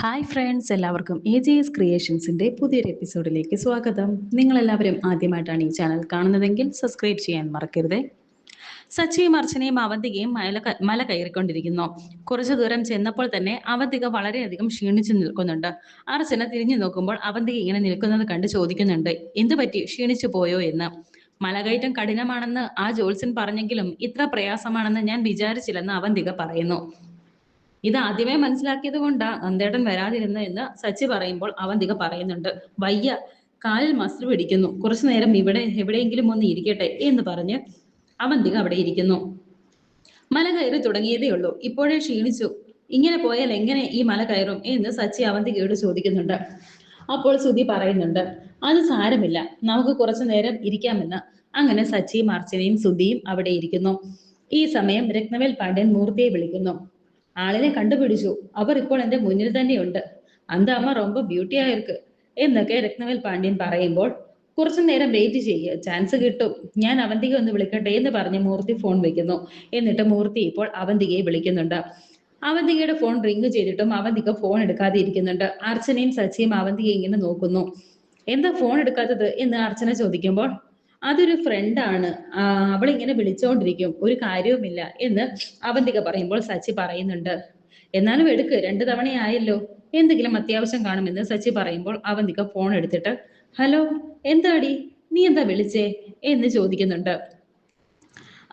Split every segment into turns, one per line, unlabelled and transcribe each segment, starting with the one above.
Hi friends എല്ലാവർക്കും A G S ക്രിയേഷൻസിന്റെ പുതിയൊരു എപ്പിസോഡിലേക്ക് സ്വാഗതം. നിങ്ങൾ എല്ലാവരും ആദ്യമായിട്ടാണ് ഈ ചാനൽ കാണുന്നതെങ്കിൽ സബ്സ്ക്രൈബ് ചെയ്യാൻ മറക്കരുത്. സച്ചിയും അർച്ചനയും അവന്തികയും മല മല കയറിക്കൊണ്ടിരിക്കുന്നു. കുറച്ചു ദൂരം ചെന്നപ്പോൾ തന്നെ അവന്തിക വളരെയധികം ക്ഷീണിച്ചു നിൽക്കുന്നുണ്ട്. അർച്ചന തിരിഞ്ഞു നോക്കുമ്പോൾ അവന്തിക ഇങ്ങനെ നിൽക്കുന്നത് കണ്ട് ചോദിക്കുന്നുണ്ട് എന്തു പറ്റി? ക്ഷീണിച്ചു പോയോ എന്ന്? മലകയറ്റം കഠിനമാണെന്ന് ആ ജോത്സ്യൻ പറഞ്ഞെങ്കിലും ഇത്ര പ്രയാസമാണെന്ന് ഞാൻ വിചാരിച്ചില്ലെന്ന് അവന്തിക പറയുന്നു. ഇത് ആദ്യമേ മനസ്സിലാക്കിയത് കൊണ്ടാ നന്ദേട്ടൻ വരാതിരുന്ന എന്ന് സച്ചി പറയുമ്പോൾ അവന്തിക പറയുന്നുണ്ട്. വയ്യ കാലിൽ മസിൽ പിടിക്കുന്നു. കുറച്ചു നേരം ഇവിടെ എവിടെയെങ്കിലും ഒന്ന് ഇരിക്കട്ടെ എന്ന് പറഞ്ഞ് അവന്തിക അവിടെ ഇരിക്കുന്നു. മല കയറി തുടങ്ങിയതേ ഉള്ളൂ. ഇപ്പോഴേ ക്ഷീണിച്ചു. ഇങ്ങനെ പോയാൽ എങ്ങനെ ഈ മല കയറും എന്ന് സച്ചി അവന്തികയോട് ചോദിക്കുന്നുണ്ട്. അപ്പോൾ സുധി പറയുന്നുണ്ട് അത് സാരമില്ല. നമുക്ക് കുറച്ചു നേരം ഇരിക്കാമെന്ന്. അങ്ങനെ സച്ചിയും അർച്ചനയും സുധിയും അവിടെ ഇരിക്കുന്നു. ഈ സമയം രത്നവേൽ പാണ്ഡ്യൻ മൂർത്തിയെ വിളിക്കുന്നു. ആളിനെ കണ്ടുപിടിച്ചു. അവർ ഇപ്പോൾ എന്റെ മുന്നിൽ തന്നെയുണ്ട്. അന്ത അമ്മ ബ്യൂട്ടി ബ്യൂട്ടിയായിർക്ക് എന്നൊക്കെ രത്നവേൽ പാണ്ഡ്യൻ പറയുമ്പോൾ കുറച്ചു നേരം വെയിറ്റ് ചെയ്യുക ചാൻസ് കിട്ടും. ഞാൻ അവന്തിക ഒന്ന് വിളിക്കട്ടെ എന്ന് പറഞ്ഞ് മൂർത്തി ഫോൺ വെക്കുന്നു. എന്നിട്ട് മൂർത്തി ഇപ്പോൾ അവന്തികയെ വിളിക്കുന്നുണ്ട്. അവന്തികയുടെ ഫോൺ റിങ് ചെയ്തിട്ടും അവന്തിക ഫോൺ എടുക്കാതെ ഇരിക്കുന്നുണ്ട്. അർച്ചനയും സച്ചിയും അവന്തിക ഇങ്ങനെ നോക്കുന്നു. എന്താ ഫോൺ എടുക്കാത്തത് എന്ന് അർച്ചന ചോദിക്കുമ്പോൾ അതൊരു ഫ്രണ്ടാണ് അവൾ ഇങ്ങനെ വിളിച്ചോണ്ടിരിക്കും. ഒരു കാര്യവുമില്ല എന്ന് അവന്തിക പറയുമ്പോൾ സച്ചി പറയുന്നുണ്ട്. എന്നാലും എടുക്ക് രണ്ടു തവണയായല്ലോ. എന്തെങ്കിലും അത്യാവശ്യം കാണുമെന്ന് സച്ചി പറയുമ്പോൾ അവന്തിക ഫോൺ എടുത്തിട്ട് ഹലോ എന്താടി? നീ എന്താ വിളിച്ചേ? എന്ന് ചോദിക്കുന്നുണ്ട്.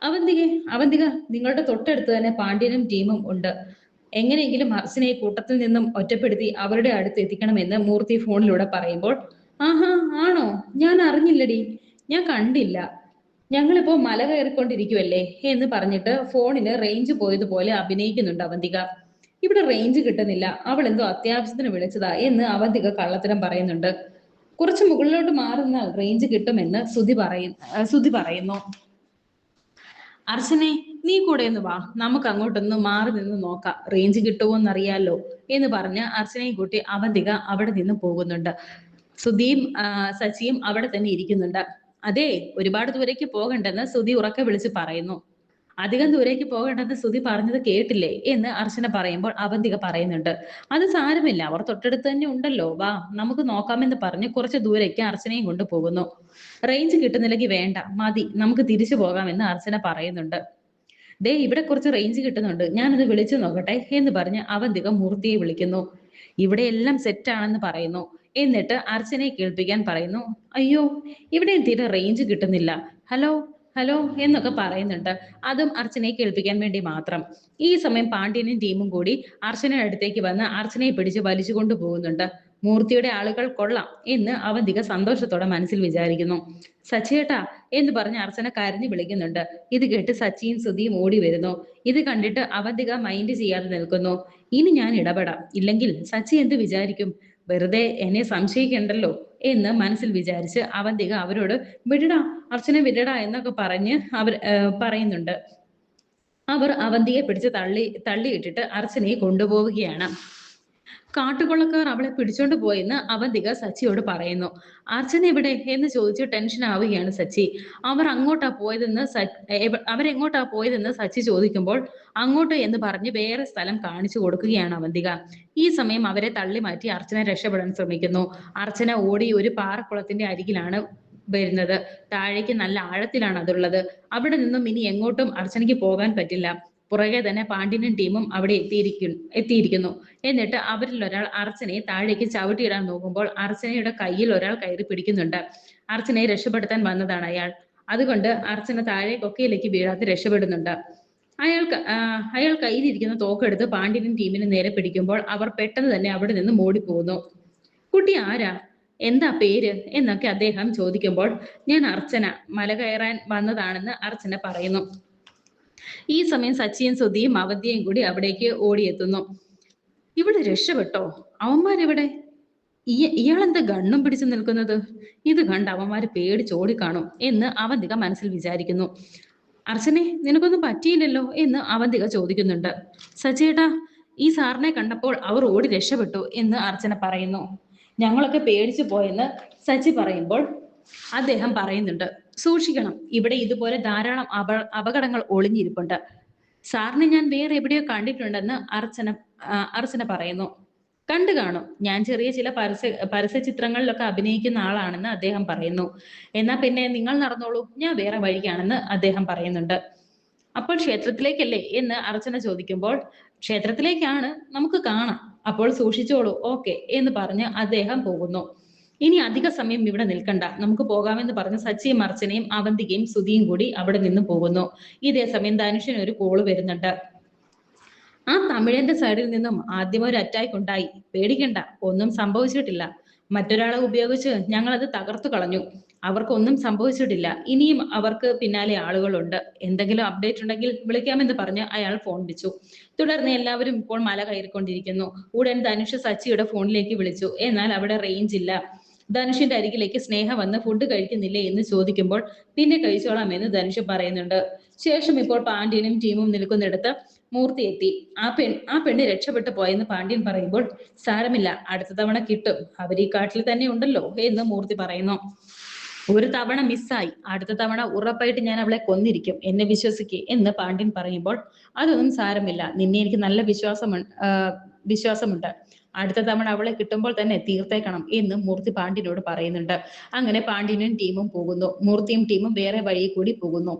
അവന്തിക അവന്തിക നിങ്ങളുടെ തൊട്ടടുത്ത് തന്നെ പാണ്ഡ്യനും ടീമും ഉണ്ട്. എങ്ങനെയെങ്കിലും അർച്ചനയെ കൂട്ടത്തിൽ നിന്നും ഒറ്റപ്പെടുത്തി അവരുടെ അടുത്ത് എത്തിക്കണമെന്ന് മൂർത്തി ഫോണിലൂടെ പറയുമ്പോൾ ആഹാ ആണോ? ഞാൻ അറിഞ്ഞില്ലടി. ഞാൻ കണ്ടില്ല. ഞങ്ങളിപ്പോ മല കയറിക്കൊണ്ടിരിക്കുവല്ലേ എന്ന് പറഞ്ഞിട്ട് ഫോണിന് റേഞ്ച് പോയതുപോലെ അഭിനയിക്കുന്നുണ്ട് അവന്തിക. ഇവിടെ റേഞ്ച് കിട്ടുന്നില്ല. അവൾ എന്തോ അത്യാവശ്യത്തിന് വിളിച്ചതാ എന്ന് അവന്തിക കള്ളത്തരം പറയുന്നുണ്ട്. കുറച്ച് മുകളിലോട്ട് മാറുന്നാൽ റേഞ്ച് കിട്ടുമെന്ന് സുധി പറയും സുധി പറയുന്നു. അർച്ചനെ നീ കൂടെ ഒന്ന് വാ. നമുക്ക് അങ്ങോട്ടൊന്ന് മാറി നിന്ന് നോക്കാം. റേഞ്ച് കിട്ടുമോന്നറിയാലോ എന്ന് പറഞ്ഞ് അർച്ചനയും കൂട്ടി അവന്തിക അവിടെ നിന്ന് പോകുന്നുണ്ട്. സുധിയും ആ, സച്ചിയും അവിടെ തന്നെ ഇരിക്കുന്നുണ്ട്. അതെ ഒരുപാട് ദൂരേക്ക് പോകണ്ടെന്ന് സുധി ഉറക്കെ വിളിച്ച് പറയുന്നു. അധികം ദൂരേക്ക് പോകണ്ടെന്ന് സുധി പറഞ്ഞത് കേട്ടില്ലേ എന്ന് അർച്ചന പറയുമ്പോൾ അവന്തിക പറയുന്നുണ്ട്. അത് സാരമില്ല അവർ തൊട്ടടുത്ത് തന്നെ ഉണ്ടല്ലോ. വാ നമുക്ക് നോക്കാമെന്ന് പറഞ്ഞ് കുറച്ച് ദൂരേക്ക് അർച്ചനയും കൊണ്ട് പോകുന്നു. റേഞ്ച് കിട്ടുന്നില്ലെങ്കിൽ വേണ്ട മതി നമുക്ക് തിരിച്ചു പോകാമെന്ന് അർച്ചന പറയുന്നുണ്ട്. ദേ ഇവിടെ കുറച്ച് റേഞ്ച് കിട്ടുന്നുണ്ട്. ഞാനത് വിളിച്ചു നോക്കട്ടെ എന്ന് പറഞ്ഞ് അവന്തിക മൂർത്തിയെ വിളിക്കുന്നു. ഇവിടെ എല്ലാം സെറ്റാണെന്ന് പറയുന്നു. എന്നിട്ട് അർച്ചനയെ കേൾപ്പിക്കാൻ പറയുന്നു അയ്യോ ഇവിടെ തീരെ റേഞ്ച് കിട്ടുന്നില്ല. ഹലോ ഹലോ എന്നൊക്കെ പറയുന്നുണ്ട്. അതും അർച്ചനയെ കേൾപ്പിക്കാൻ വേണ്ടി മാത്രം. ഈ സമയം പാണ്ഡ്യനും ടീമും കൂടി അർച്ചനയുടെ അടുത്തേക്ക് വന്ന് അർച്ചനയെ പിടിച്ച് വലിച്ചു കൊണ്ടുപോകുന്നുണ്ട് മൂർത്തിയുടെ ആളുകൾ കൊള്ളാം എന്ന് അവന്തിക സന്തോഷത്തോടെ മനസ്സിൽ വിചാരിക്കുന്നു. സച്ചേട്ടാ എന്ന് പറഞ്ഞ് അർച്ചന കരഞ്ഞു വിളിക്കുന്നുണ്ട്. ഇത് കേട്ട് സച്ചിയും സുധിയും ഓടി വരുന്നു. ഇത് കണ്ടിട്ട് അവന്തിക മൈൻഡ് ചെയ്യാതെ നിൽക്കുന്നു. ഇനി ഞാൻ ഇടപെടാം. ഇല്ലെങ്കിൽ സച്ചി എന്ത് വിചാരിക്കും? വെറുതെ എന്നെ സംശയിക്കണ്ടല്ലോ എന്ന് മനസ്സിൽ വിചാരിച്ച് അവന്തിക അവരോട് വിടടാ അർച്ചന വിടടാ എന്നൊക്കെ പറഞ്ഞ് അവർ പറയുന്നുണ്ട്. അവർ അവന്തിയെ പിടിച്ച് തള്ളി തള്ളിയിട്ടിട്ട് അർച്ചനയെ കൊണ്ടുപോവുകയാണ്. കാട്ടുകൊള്ളക്കാർ അവളെ പിടിച്ചോണ്ട് പോയെന്ന് അവന്തിക സച്ചിയോട് പറയുന്നു. അർച്ചന എവിടെ? എന്ന് ചോദിച്ച് ടെൻഷൻ ആവുകയാണ് സച്ചി. അവർ അങ്ങോട്ടാ പോയതെന്ന് അവരെങ്ങോട്ടാ പോയതെന്ന് സച്ചി ചോദിക്കുമ്പോൾ അങ്ങോട്ട് എന്ന് പറഞ്ഞ് വേറെ സ്ഥലം കാണിച്ചു കൊടുക്കുകയാണ് അവന്തിക. ഈ സമയം അവരെ തള്ളി മാറ്റി അർച്ചന രക്ഷപ്പെടാൻ ശ്രമിക്കുന്നു. അർച്ചന ഓടി ഒരു പാറക്കുളത്തിന്റെ അരികിലാണ് വരുന്നത്. താഴേക്ക് നല്ല ആഴത്തിലാണ് അതുള്ളത്. അവിടെ നിന്നും ഇനി എങ്ങോട്ടും അർച്ചനയ്ക്ക് പോകാൻ പറ്റില്ല. പുറകെ തന്നെ പാണ്ഡ്യനും ടീമും അവിടെ എത്തിയിരിക്കുന്നു എത്തിയിരിക്കുന്നു. എന്നിട്ട് അവരിൽ ഒരാൾ അർച്ചനയെ താഴേക്ക് ചവിട്ടിയിടാൻ നോക്കുമ്പോൾ അർച്ചനയുടെ കയ്യിൽ ഒരാൾ കയറി പിടിക്കുന്നുണ്ട്. അർച്ചനയെ രക്ഷപ്പെടുത്താൻ വന്നതാണ് അയാൾ. അതുകൊണ്ട് അർച്ചന താഴെ കൊക്കയിലേക്ക് വീഴാതെ രക്ഷപ്പെടുന്നുണ്ട്. അയാൾക്ക് അയാൾ കയ്യിലിരിക്കുന്ന തോക്കെടുത്ത് പാണ്ഡ്യനും ടീമിന് നേരെ പിടിക്കുമ്പോൾ അവർ പെട്ടെന്ന് തന്നെ അവിടെ നിന്ന് മൂടിപ്പോകുന്നു. കുട്ടി ആരാ? എന്താ പേര്? എന്നൊക്കെ അദ്ദേഹം ചോദിക്കുമ്പോൾ ഞാൻ അർച്ചന. മല കയറാൻ വന്നതാണെന്ന് അർച്ചന പറയുന്നു. ഈ സമയം സച്ചിയും സുധിയും അവധിയും കൂടി അവിടേക്ക് ഓടിയെത്തുന്നു. ഇവിടെ രക്ഷപ്പെട്ടോ? അവന്മാരെവിടെ? ഇയാളെന്താ ഗണ്ണും പിടിച്ചു നിൽക്കുന്നത്? ഇത് കണ്ട് അവന്മാര് പേടിച്ച് ഓടിക്കാണും എന്ന് അവന്തിക മനസ്സിൽ വിചാരിക്കുന്നു. അർച്ചനെ നിനക്കൊന്നും പറ്റിയില്ലല്ലോ എന്ന് അവന്തിക ചോദിക്കുന്നുണ്ട്. സച്ചേട്ടാ ഈ സാറിനെ കണ്ടപ്പോൾ അവർ ഓടി രക്ഷപ്പെട്ടു എന്ന് അർച്ചന പറയുന്നു. ഞങ്ങളൊക്കെ പേടിച്ചു പോയെന്ന് സച്ചി പറയുമ്പോൾ അദ്ദേഹം പറയുന്നുണ്ട്. സൂക്ഷിക്കണം. ഇവിടെ ഇതുപോലെ ധാരാളം അപ അപകടങ്ങൾ ഒളിഞ്ഞിരിപ്പുണ്ട്. സാറിനെ ഞാൻ വേറെ എവിടെയോ കണ്ടിട്ടുണ്ടെന്ന് അർച്ചന അർച്ചന പറയുന്നു. കണ്ടു കാണും. ഞാൻ ചെറിയ ചില പരസ്യ പരസ്യ ചിത്രങ്ങളിലൊക്കെ അഭിനയിക്കുന്ന ആളാണെന്ന് അദ്ദേഹം പറയുന്നു. എന്നാ പിന്നെ നിങ്ങൾ നടന്നോളൂ. ഞാൻ വേറെ വഴിക്കാണെന്ന് അദ്ദേഹം പറയുന്നുണ്ട്. അപ്പോൾ ക്ഷേത്രത്തിലേക്കല്ലേ എന്ന് അർച്ചന ചോദിക്കുമ്പോൾ ക്ഷേത്രത്തിലേക്കാണ്. നമുക്ക് കാണാം. അപ്പോൾ സൂക്ഷിച്ചോളൂ. ഓക്കെ എന്ന് പറഞ്ഞ് അദ്ദേഹം പോകുന്നു. ഇനി അധിക സമയം ഇവിടെ നിൽക്കണ്ട. നമുക്ക് പോകാമെന്ന് പറഞ്ഞ് സച്ചിയും അർച്ചനയും അവന്തികയും സുധിയും കൂടി അവിടെ നിന്ന് പോകുന്നു. ഇതേ സമയം ധനുഷിന് ഒരു കോൾ വരുന്നുണ്ട്. ആ തമിഴന്റെ സൈഡിൽ നിന്നും ആദ്യം ഒരു അറ്റാക്ക് ഉണ്ടായി. പേടിക്കണ്ട ഒന്നും സംഭവിച്ചിട്ടില്ല. മറ്റൊരാളെ ഉപയോഗിച്ച് ഞങ്ങൾ അത് തകർത്തു കളഞ്ഞു. അവർക്കൊന്നും സംഭവിച്ചിട്ടില്ല. ഇനിയും അവർക്ക് പിന്നാലെ ആളുകളുണ്ട്. എന്തെങ്കിലും അപ്ഡേറ്റ് ഉണ്ടെങ്കിൽ വിളിക്കാമെന്ന് പറഞ്ഞ് അയാൾ ഫോൺ വിളിച്ചു. തുടർന്ന് എല്ലാവരും ഇപ്പോൾ മല കയറിക്കൊണ്ടിരിക്കുന്നു. ഉടൻ ധനുഷ് സച്ചിയുടെ ഫോണിലേക്ക് വിളിച്ചു. എന്നാൽ അവിടെ റേഞ്ച് ഇല്ല. ധനുഷിന്റെ അരികിലേക്ക് സ്നേഹ വന്ന് ഫുഡ് കഴിക്കുന്നില്ലേ എന്ന് ചോദിക്കുമ്പോൾ പിന്നെ കഴിച്ചോളാം എന്ന് ധനുഷ് പറയുന്നുണ്ട്. ശേഷം ഇപ്പോൾ പാണ്ഡ്യനും ടീമും നിൽക്കുന്നിടത്ത് മൂർത്തി എത്തി. ആ പെൺ ആ പെണ്ണ് രക്ഷപ്പെട്ടു പോയെന്ന് പാണ്ഡ്യൻ പറയുമ്പോൾ സാരമില്ല അടുത്ത തവണ കിട്ടും. അവർ ഈ കാട്ടിൽ തന്നെ ഉണ്ടല്ലോ എന്ന് മൂർത്തി പറയുന്നു. ഒരു തവണ മിസ്സായി. അടുത്ത തവണ ഉറപ്പായിട്ട് ഞാൻ അവളെ കൊന്നിരിക്കും. എന്നെ വിശ്വസിക്കേ എന്ന് പാണ്ഡ്യൻ പറയുമ്പോൾ അതൊന്നും സാരമില്ല. നിന്നെ എനിക്ക് നല്ല വിശ്വാസം വിശ്വാസമുണ്ട്. അടുത്ത തവണ അവളെ കിട്ടുമ്പോൾ തന്നെ തീർത്തേക്കണം എന്ന് മൂർത്തി പാണ്ഡ്യനോട് പറയുന്നുണ്ട്. അങ്ങനെ പാണ്ഡ്യനും ടീമും പോകുന്നു. മൂർത്തിയും ടീമും വേറെ വഴി കൂടി പോകുന്നു.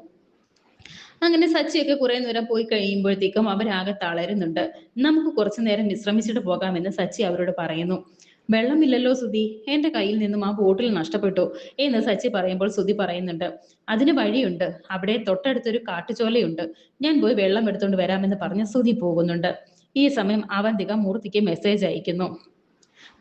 അങ്ങനെ സച്ചിയൊക്കെ കുറെ നേരം പോയി കഴിയുമ്പോഴത്തേക്കും അവരാകെ തളരുന്നുണ്ട്. നമുക്ക് കുറച്ചു നേരം വിശ്രമിച്ചിട്ട് പോകാമെന്ന് സച്ചി അവരോട് പറയുന്നു. വെള്ളമില്ലല്ലോ സുധി. എന്റെ കയ്യിൽ നിന്നും ആ ബോട്ടിൽ നഷ്ടപ്പെട്ടു എന്ന് സച്ചി പറയുമ്പോൾ സുധി പറയുന്നുണ്ട്. അതിന് വഴിയുണ്ട്. അവിടെ തൊട്ടടുത്തൊരു കാട്ടുചോലയുണ്ട്. ഞാൻ പോയി വെള്ളം എടുത്തുകൊണ്ട് വരാമെന്ന് പറഞ്ഞ് സുധി പോകുന്നുണ്ട്. ഈ സമയം അവന്തിക മൂർത്തിക്ക് മെസ്സേജ് അയക്കുന്നു.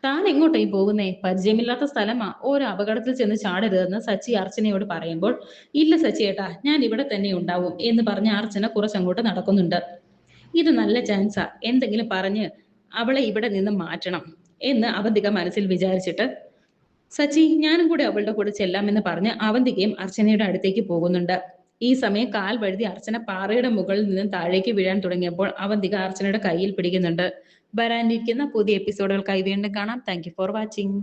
താൻ എങ്ങോട്ടേ പോകുന്നേ? പരിചയമില്ലാത്ത സ്ഥലമാ. ഓരോ അപകടത്തിൽ ചെന്ന് ചാടരുതെന്ന് സച്ചി അർച്ചനയോട് പറയുമ്പോൾ ഇല്ല സച്ചി ഏട്ടാ ഞാൻ ഇവിടെ തന്നെ ഉണ്ടാവും എന്ന് പറഞ്ഞ് അർച്ചന കുറച്ചങ്ങോട്ട് നടക്കുന്നുണ്ട്. ഇത് നല്ല ചാൻസാ എന്തെങ്കിലും പറഞ്ഞ് അവളെ ഇവിടെ നിന്ന് മാറ്റണം എന്ന് അവന്തിക മനസ്സിൽ വിചാരിച്ചിട്ട് സച്ചി ഞാനും കൂടെ അവളുടെ കൂടെ ചെല്ലാമെന്ന് പറഞ്ഞ് അവന്തികയും അർച്ചനയുടെ അടുത്തേക്ക് പോകുന്നുണ്ട്. ഈ സമയം കാൽ വഴുതി അർച്ചന പാറയുടെ മുകളിൽ നിന്നും താഴേക്ക് വീഴാൻ തുടങ്ങിയപ്പോൾ അവന്തിക അർച്ചനയുടെ കയ്യിൽ പിടിക്കുന്നുണ്ട്. വരാനിരിക്കുന്ന പുതിയ എപ്പിസോഡുകൾക്കായി വീണ്ടും കാണാം. Thank for watching